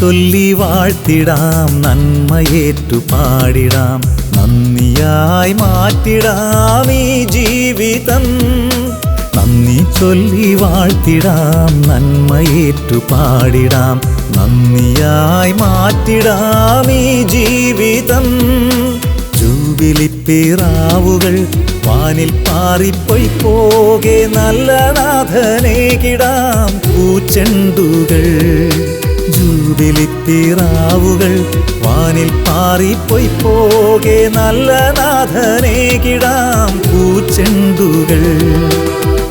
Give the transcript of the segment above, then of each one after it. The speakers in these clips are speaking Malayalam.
ചൊല്ലി വാഴ്ത്തിടാം നന്മയേറ്റു പാടിടാം നന്ദിയായി മാറ്റിടാം ഈ ജീവിതം. നന്ദി ചൊല്ലി വാഴ്ത്തിടാം നന്മയേറ്റു പാടിടാം നന്ദിയായി മാറ്റിടാം ഈ ജീവിതം. ജൂബിലിപ്പിറാവുകൾ വാനിൽ പാറിപ്പോയി പോകെ നല്ല നാഥനെ കിടാം പൂച്ചെണ്ടുകൾ. ജൂബിലിപ്പിറാവുകൾ വാനിൽ പാറിപ്പോയി പോകെ നല്ല നാഥനെ കിടാം പൂച്ചെണ്ടുകൾ.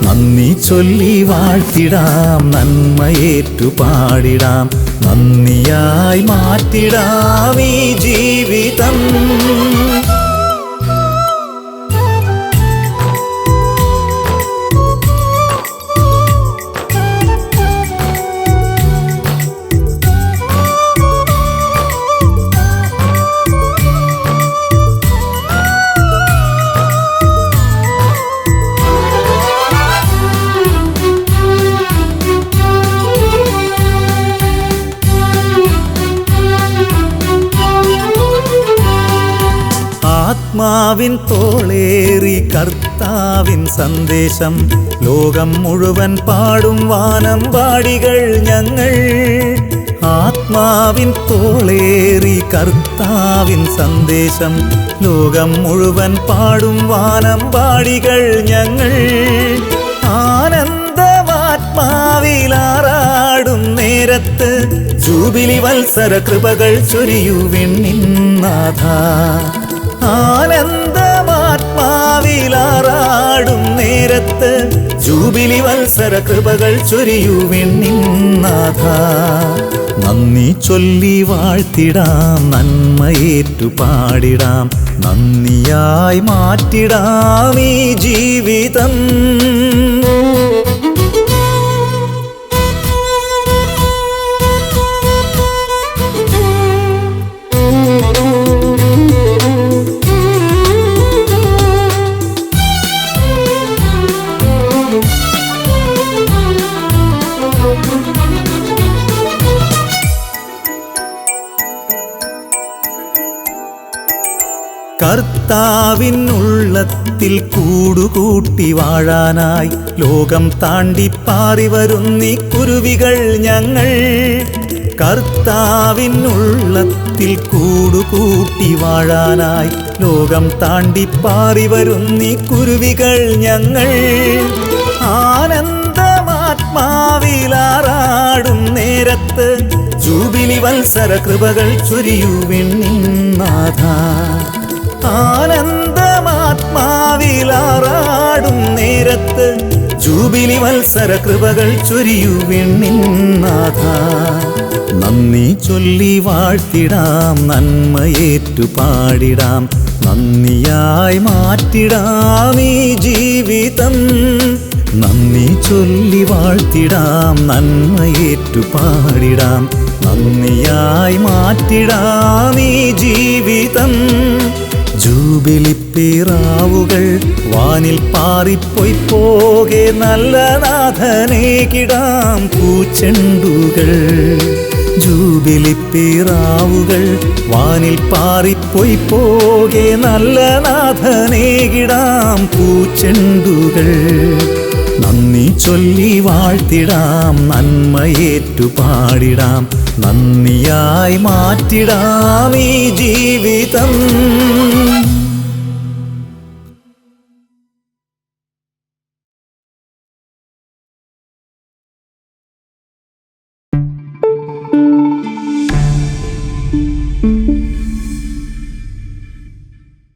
നന്ദി ചൊല്ലി വാഴ്ത്തിടാം നന്മയേറ്റു പാടിടാം നന്ദിയായി മാറ്റിടാം ഈ ജീവിതം. ആത്മാവിൻ തോളേറി കർത്താവിൻ സന്ദേശം. ലോകം മുഴുവൻ പാടും വാനം പാടികൾ ഞങ്ങൾ. ആത്മാവിൻ തോളേറി കർത്താവിൻ സന്ദേശം. ലോകം മുഴുവൻ പാടും വാനം പാടികൾ ഞങ്ങൾ. ആനന്ദമാത്മാവിലാറാടും നേരത്ത്. ജൂബിലി വത്സര കൃപകൾ ചൊരിയുവിണ്ണാഥ ആനന്ദമാത്മാവിലാറാടും നേരത്ത് ജൂബിലി വത്സര കൃപകൾ ചൊരിയുവിണ്ണിന്നാഥ നന്ദി ചൊല്ലി വാഴ്ത്തിടാം നന്മയേറ്റു പാടിടാം നന്ദിയായി മാറ്റിടാം ഈ ജീവിതം. കർത്താവിനുള്ളത്തിൽ കൂടുകൂട്ടി വാഴാനായി ലോകം താണ്ടി പാറി വരുന്നീ കുരുവികൾ ഞങ്ങൾ. കർത്താവിനുള്ളത്തിൽ കൂടുകൂട്ടി വാഴാനായി ലോകം താണ്ടി പാറി വരുന്നീ കുരുവികൾ ഞങ്ങൾ. ആനന്ദമാത്മാവിലാറാടും നേരത്ത് ജൂബിലി വത്സര കൃപകൾ ചൊരിയുവിണ്ണാഥ ആനന്ദമാത്മാവിലാറാടും നേരത്ത് ജൂബിലി മത്സര കൃപകൾ ചൊരിയുവിണ്ണിന്നാഥ നന്ദി ചൊല്ലി വാഴ്ത്തിടാം നന്മയേറ്റു പാടിടാം നന്ദിയായി മാറ്റിടാം ഈ ജീവിതം. നന്ദി ചൊല്ലി വാഴ്ത്തിടാം നന്മയേറ്റു പാടിടാം നന്ദിയായി മാറ്റിടാം ഈ ജീവിതം. ജൂബിലിപ്പിറാവുകൾ വാനിൽ പാറിപ്പോയി പോകെ നല്ല നാഥനെ കിടാം പൂച്ചെണ്ടുകൾ. ജൂബിലിപ്പിറാവുകൾ വാനിൽ പാറിപ്പോയി പോകെ നല്ല നാഥനെ കിടാം പൂച്ചെണ്ടുകൾ. നന്ദി ചൊല്ലി വാഴ്ത്തിടാം നന്മയേറ്റു പാടിടാം നന്ദിയായി മാറ്റിടാം ഈ ജീവിതം.